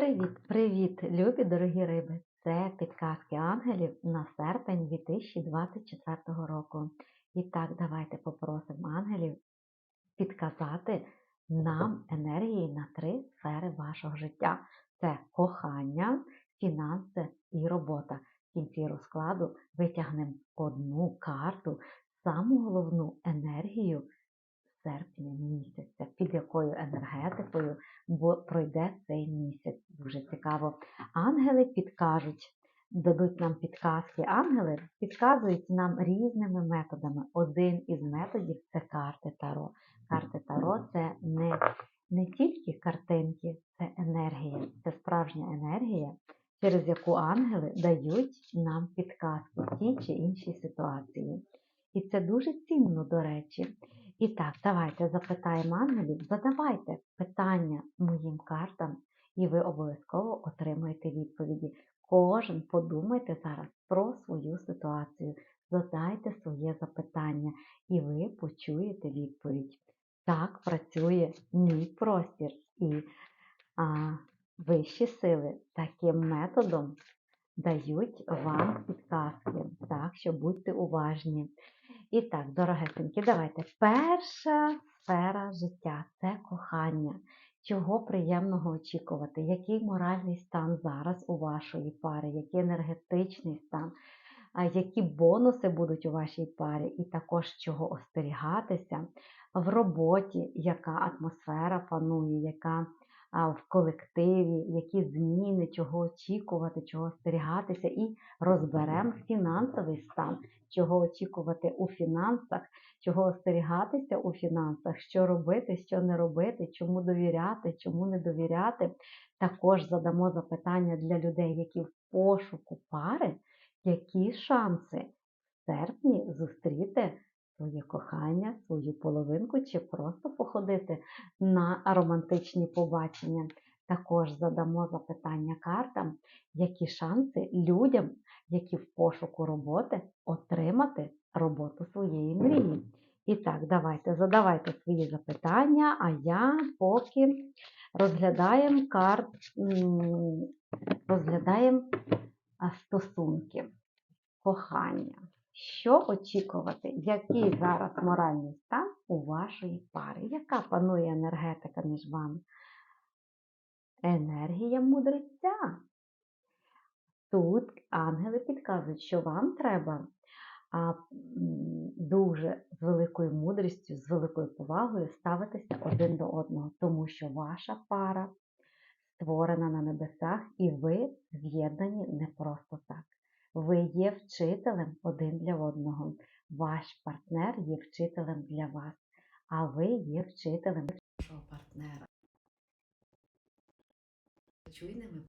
Привіт-привіт, любі дорогі риби! Це підказки ангелів на серпень 2024 року. І так, давайте попросимо ангелів підказати нам енергії на три сфери вашого життя: це кохання, фінанси і робота. В кінці розкладу витягнемо одну карту, саму головну енергію серпня місяця, під якою енергетикою пройде цей місяць. Дуже цікаво. Ангели підкажуть, дадуть нам підказки. Ангели підказують нам різними методами. Один із методів це карти Таро. Карти Таро це не, не тільки картинки, це енергія, це справжня енергія. Через яку ангели дають нам підказки в тій чи іншій ситуації. І це дуже цінно, до речі. І так, давайте запитаємо ангелів, задавайте питання моїм картам, і ви обов'язково отримаєте відповіді. Кожен подумайте зараз про свою ситуацію, задайте своє запитання, і ви почуєте відповідь. Так працює мій простір. І а, вищі сили таким методом дають вам підказки. Так що будьте уважні. І так, дорогесенькі, давайте. Перша сфера життя це кохання. Чого приємного очікувати? Який моральний стан зараз у вашої пари, який енергетичний стан, які бонуси будуть у вашій парі, і також чого остерігатися в роботі, яка атмосфера панує, яка в колективі, які зміни, чого очікувати, чого остерігатися, і розберемо фінансовий стан, чого очікувати у фінансах, чого остерігатися у фінансах, що робити, що не робити, чому довіряти, чому не довіряти. Також задамо запитання для людей, які в пошуку пари, які шанси в серпні зустріти своє кохання, свою половинку, чи просто походити на романтичні побачення. Також задамо запитання картам, які шанси людям, які в пошуку роботи, отримати роботу своєї мрії. І так, давайте задавайте свої запитання, а я поки розглядаємо карт, розглядаємо стосунки, кохання. Що очікувати? Який зараз моральний стан у вашої пари? Яка панує енергетика між вами? Енергія мудреця. Тут ангели підказують, що вам треба а, дуже з великою мудрістю, з великою повагою ставитися один до одного, тому що ваша пара створена на небесах, і ви з'єднані не просто так. Ви є вчителем один для одного. Ваш партнер є вчителем для вас, а ви є вчителем вашого партнера. Чуйними